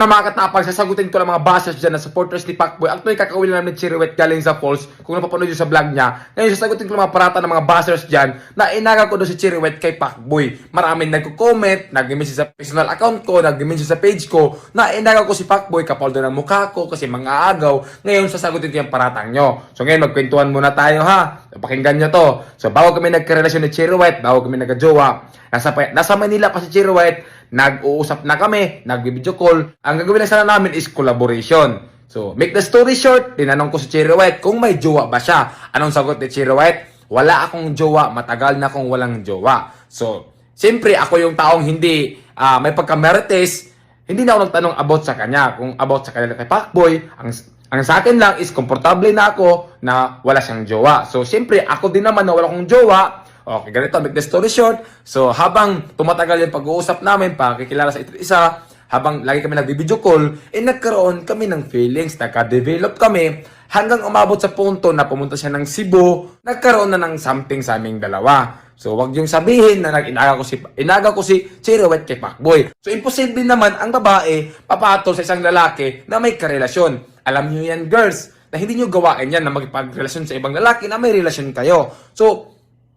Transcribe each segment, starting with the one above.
na mga katapang, sasagutin ko lang mga bashers dyan na supporters ni Pacboy. Actually, kakawin lang ni Chiriwet galing sa Falls kung napapanood nyo sa vlog niya. Ngayon, sasagutin ko lang mga parata ng mga bashers dyan na inaga ko doon si Chiriwet kay Pacboy. Maraming nagko-comment, nag-message sa personal account ko, nag-message sa page ko, na inaga ko si Pacboy kapal doon ang mukha ko kasi mga agaw. Ngayon, sasagutin ko yung paratang nyo. So ngayon, magkwentuhan muna tayo ha. Pakinggan nyo to. So bago kami nagkarelasyon ni Chiriwet, bago kami nagka-jowa, nasa, nasa Manila pa si Chiriwet, nag-uusap na kami, nag-video call. Ang gagawin lang sana namin is collaboration. So, make the story short, tinanong ko si Cherry White kung may jowa ba siya. Anong sagot ni Cherry White? Wala akong jowa, matagal na akong walang jowa. So, siyempre ako yung taong hindi ah, may pagkamerites, hindi na ako nagtanong about sa kanya. Kung about sa kanya kay Pacboy, ang ang sa akin lang is komportable na ako na wala siyang jowa. So, siyempre, ako din naman na wala akong jowa, Okay, ganito, make the story short. So, habang tumatagal yung pag-uusap namin, pakikilala sa isa, habang lagi kami nag-video call, eh nagkaroon kami ng feelings, nagka-develop kami, hanggang umabot sa punto na pumunta siya ng Cebu, nagkaroon na ng something sa aming dalawa. So, wag yung sabihin na nag-inaga ko si, inaga ko si Chirowet kay Pacboy. So, imposible naman ang babae papatol sa isang lalaki na may karelasyon. Alam niyo yan, girls, na hindi niyo gawain yan na magpagrelasyon sa ibang lalaki na may relasyon kayo. So,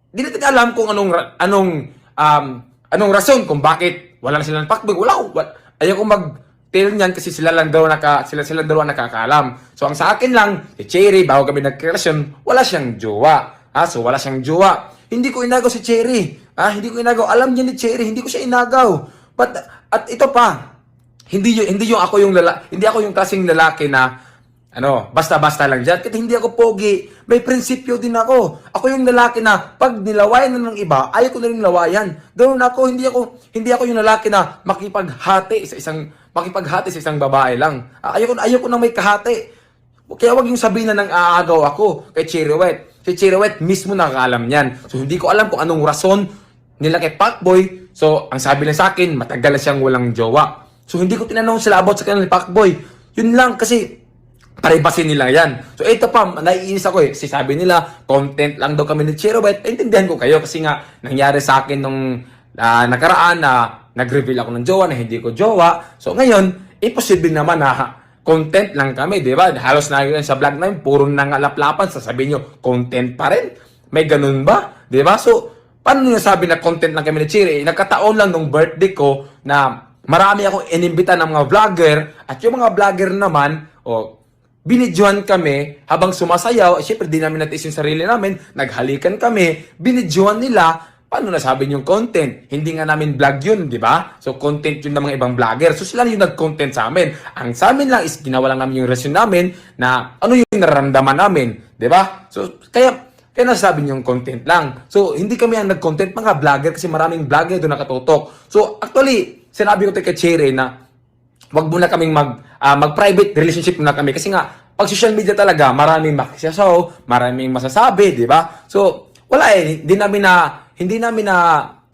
di natin alam kung anong anong um, anong rason kung bakit wala na silang pakbog. Wala. Wala. Ayaw ko mag tell niyan kasi sila lang daw naka sila sila daw ang nakakaalam. So ang sa akin lang, si Cherry bago kami nagrelasyon, wala siyang jowa. Ah, so wala siyang jowa. Hindi ko inagaw si Cherry. Ah, hindi ko inagaw. Alam niya ni Cherry, hindi ko siya inagaw. But at ito pa, hindi yung hindi yung ako yung lala, hindi ako yung klaseng lalaki na ano, basta-basta lang dyan. Kasi hindi ako pogi. May prinsipyo din ako. Ako yung lalaki na pag nilawayan na ng iba, ayaw ko na rin lawayan. Ganoon ako, hindi ako, hindi ako yung lalaki na makipaghati sa isang, makipaghati sa isang babae lang. Ayaw ko, ayaw ko nang may kahati. Kaya wag yung sabihin na nang aagaw ako kay Chiriwet. Si Chiriwet mismo nakakaalam niyan. So hindi ko alam kung anong rason nila kay Pacboy. So ang sabi lang sa akin, matagal na siyang walang jowa. So hindi ko tinanong sila about sa kanila ni Pacboy. Yun lang kasi Privacy nila yan. So ito pa, naiinis ako eh. Kasi sabi nila, content lang daw kami ni Chirobet. Intindihan ko kayo kasi nga nangyari sa akin nung ah, nakaraan na nag-reveal ako ng jowa na hindi ko jowa. So ngayon, imposible naman na content lang kami, di ba? Halos na yun sa vlog namin, puro nangalaplapan. Sasabihin nyo, content pa rin? May ganun ba? Di ba? So, paano nyo sabi na content lang kami ni Chiri? Nagkataon lang nung birthday ko na marami akong inimbita ng mga vlogger at yung mga vlogger naman, o binidyohan kami habang sumasayaw, eh, syempre di namin natis yung sarili namin, naghalikan kami, binidyohan nila, paano nasabi yung content? Hindi nga namin vlog yun, di ba? So, content yun ng mga ibang vlogger. So, sila yung nag-content sa amin. Ang sa amin lang is ginawa lang namin yung reason namin na ano yung nararamdaman namin, di ba? So, kaya, kaya nasabi yung content lang. So, hindi kami ang nag-content, mga vlogger, kasi maraming vlogger doon nakatutok. So, actually, sinabi ko kay Cherry na wag muna kaming mag ah, mag-private relationship muna kami kasi nga pag social media talaga maraming makisasaw, maraming masasabi, di ba? So, wala eh, hindi namin na hindi namin na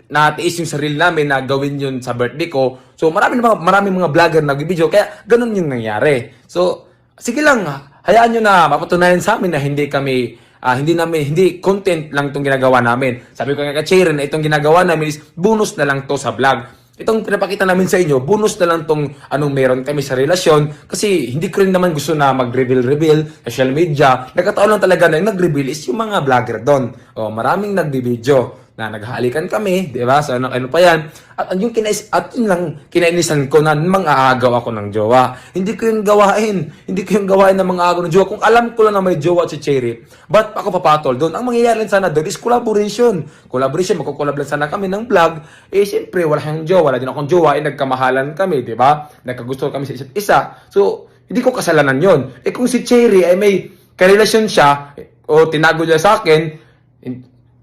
natiis yung sarili namin na gawin yun sa birthday ko. So, maraming mga maraming mga vlogger na nag-video kaya ganun yung nangyari. So, sige lang, hayaan nyo na mapatunayan sa amin na hindi kami ah, hindi namin hindi content lang itong ginagawa namin. Sabi ko kay Cherry na itong ginagawa namin is bonus na lang to sa vlog itong pinapakita namin sa inyo, bonus na lang tong anong meron kami sa relasyon kasi hindi ko rin naman gusto na mag-reveal-reveal social media. Nagkataon lang talaga na yung nag-reveal is yung mga vlogger doon. O, maraming nag-video na naghalikan kami, di ba? So, ano, ano pa yan? At yung kinais, at yun lang, kinainisan ko na mga aagaw ako ng jowa. Hindi ko yung gawain. Hindi ko yung gawain ng mga aagaw ng jowa. Kung alam ko lang na may jowa si Cherry, ba't ako papatol doon? Ang mangyayari sana doon is collaboration. Collaboration, magkukolab lang sana kami ng vlog. Eh, siyempre, wala siyang jowa. Wala din akong jowa. Eh, nagkamahalan kami, di ba? Nagkagusto kami sa isa't isa. So, hindi ko kasalanan yon. Eh, kung si Cherry ay may karelasyon siya, o tinago niya sa akin,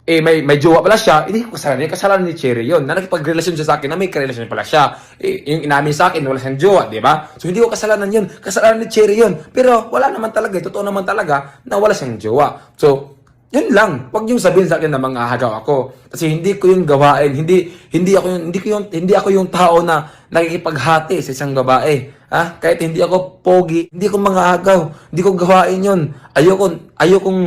eh may may jowa pala siya, hindi ko kasalanan. Yung kasalanan ni Cherry yun. Na nakipagrelasyon siya sa akin na may karelasyon pala siya. Eh, yung inamin sa akin, wala siyang jowa, di ba? So hindi ko kasalanan yun. Kasalanan ni Cherry yun. Pero wala naman talaga, totoo naman talaga na wala siyang jowa. So, yun lang. Huwag yung sabihin sa akin na mga hagaw ako. Kasi hindi ko yung gawain. Hindi hindi ako yung hindi ko yung hindi ako yung tao na nakikipaghati sa isang babae. Ha? Kahit hindi ako pogi, hindi ko mga hagaw. Hindi ko gawain yun. Ayoko ayokong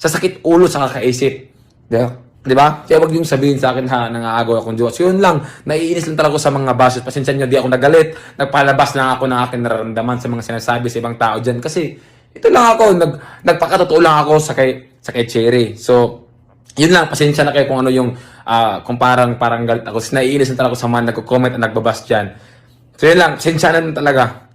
sasakit ulo sa kakaisip. Diba? Di ba? Kaya wag yung sabihin sa akin ha, nangaagaw akong Diyos. Yun lang, naiinis lang talaga ako sa mga basos. Pasensya nyo, di ako nagalit. Nagpalabas lang ako ng aking nararamdaman sa mga sinasabi sa ibang tao dyan. Kasi, ito lang ako, nag, nagpakatotoo lang ako sa kay, sa kay Cherry. So, yun lang, pasensya na kayo kung ano yung, ah, kung parang, parang galit ako. Kasi naiinis lang talaga ako sa mga nagko-comment at nagbabas dyan. So, yun lang, pasensya na talaga.